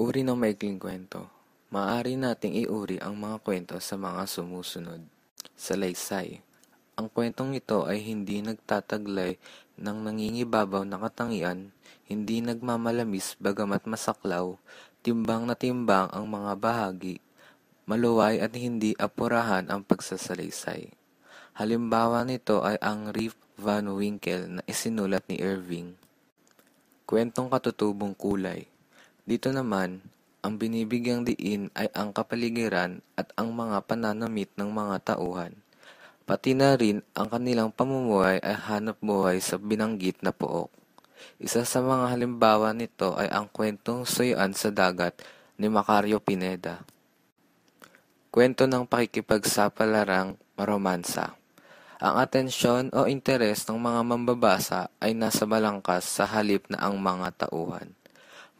Uri ng maikling kwento. Maaari nating iuri ang mga kwento sa mga sumusunod. Salaysay. Ang kwentong ito ay hindi nagtataglay ng nangingibabaw na katangian, hindi nagmamalamis bagamat masaklaw, timbang na timbang ang mga bahagi, maluway at hindi apurahan ang pagsasalaysay. Halimbawa nito ay ang Rip Van Winkle na isinulat ni Irving. Kwentong katutubong kulay. Dito naman, ang binibigyang diin ay ang kapaligiran at ang mga pananamit ng mga tauhan. Pati na rin ang kanilang pamumuhay ay hanap buhay sa binanggit na pook. Isa sa mga halimbawa nito ay ang kwentong Suyuan sa Dagat ni Macario Pineda. Kwento ng pakikipagsapalarang romansa. Ang atensyon o interes ng mga mambabasa ay nasa balangkas sa halip na ang mga tauhan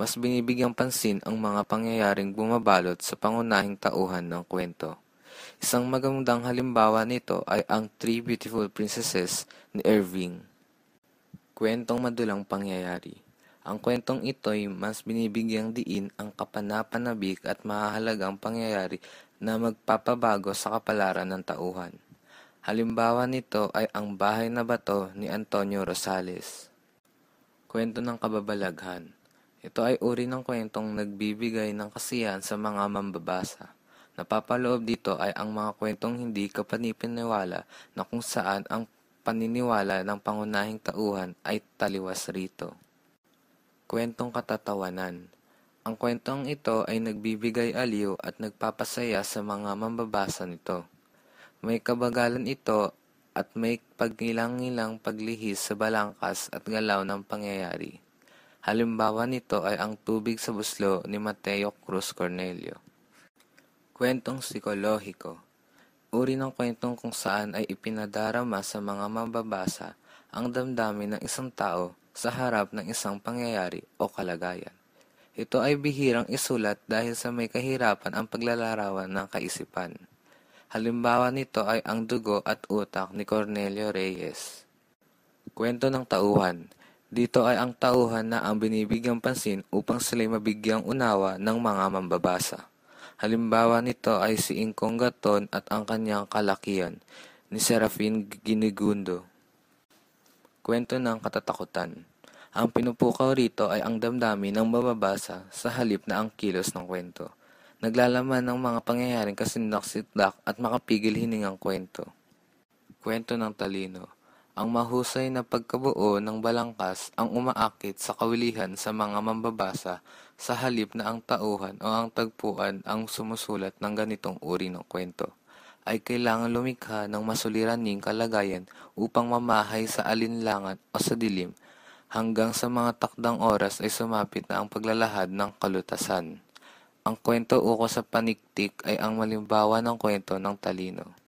mas binibigyang pansin ang mga pangyayaring bumabalot sa pangunahing tauhan ng kwento. Isang magandang halimbawa nito ay ang Three Beautiful Princesses ni Irving. Kwentong madulang pangyayari. Ang kwentong ito'y mas binibigyang diin ang kapanapanabik at mahahalagang pangyayari na magpapabago sa kapalaran ng tauhan. Halimbawa nito ay ang Bahay na Bato ni Antonio Rosales. Kwento ng kababalaghan. Ito ay uri ng kwentong nagbibigay ng kasiyahan sa mga mambabasa. Napapaloob dito ay ang mga kwentong hindi kapanipiniwala na kung saan ang paniniwala ng pangunahing tauhan ay taliwas rito. Kwentong katatawanan Ang kwentong ito ay nagbibigay aliw at nagpapasaya sa mga mambabasa nito. May kabagalan ito at may pagilang-ilang paglihis sa balangkas at galaw ng pangyayari. Halimbawa nito ay ang tubig sa buslo ni Mateo Cruz Cornelio. Kwentong psikolohiko Uri ng kwentong kung saan ay ipinadarama sa mga mambabasa ang damdamin ng isang tao sa harap ng isang pangyayari o kalagayan. Ito ay bihirang isulat dahil sa may kahirapan ang paglalarawan ng kaisipan. Halimbawa nito ay ang dugo at utak ni Cornelio Reyes. Kwento ng tauhan dito ay ang tauhan na ang binibigyang pansin upang sila'y mabigyang unawa ng mga mambabasa. Halimbawa nito ay si Ingkong Gaton at ang kanyang kalakian ni Serafin Ginigundo. Kwento ng katatakutan Ang pinupukaw rito ay ang damdamin ng mababasa sa halip na ang kilos ng kwento. Naglalaman ng mga pangyayaring kasindak-sitlak at makapigil hiningang kwento. Kwento ng talino ang mahusay na pagkabuo ng balangkas ang umaakit sa kawilihan sa mga mambabasa sa halip na ang tauhan o ang tagpuan ang sumusulat ng ganitong uri ng kwento ay kailangan lumikha ng masuliraning kalagayan upang mamahay sa alinlangan o sa dilim hanggang sa mga takdang oras ay sumapit na ang paglalahad ng kalutasan. Ang kwento uko sa paniktik ay ang malimbawa ng kwento ng talino.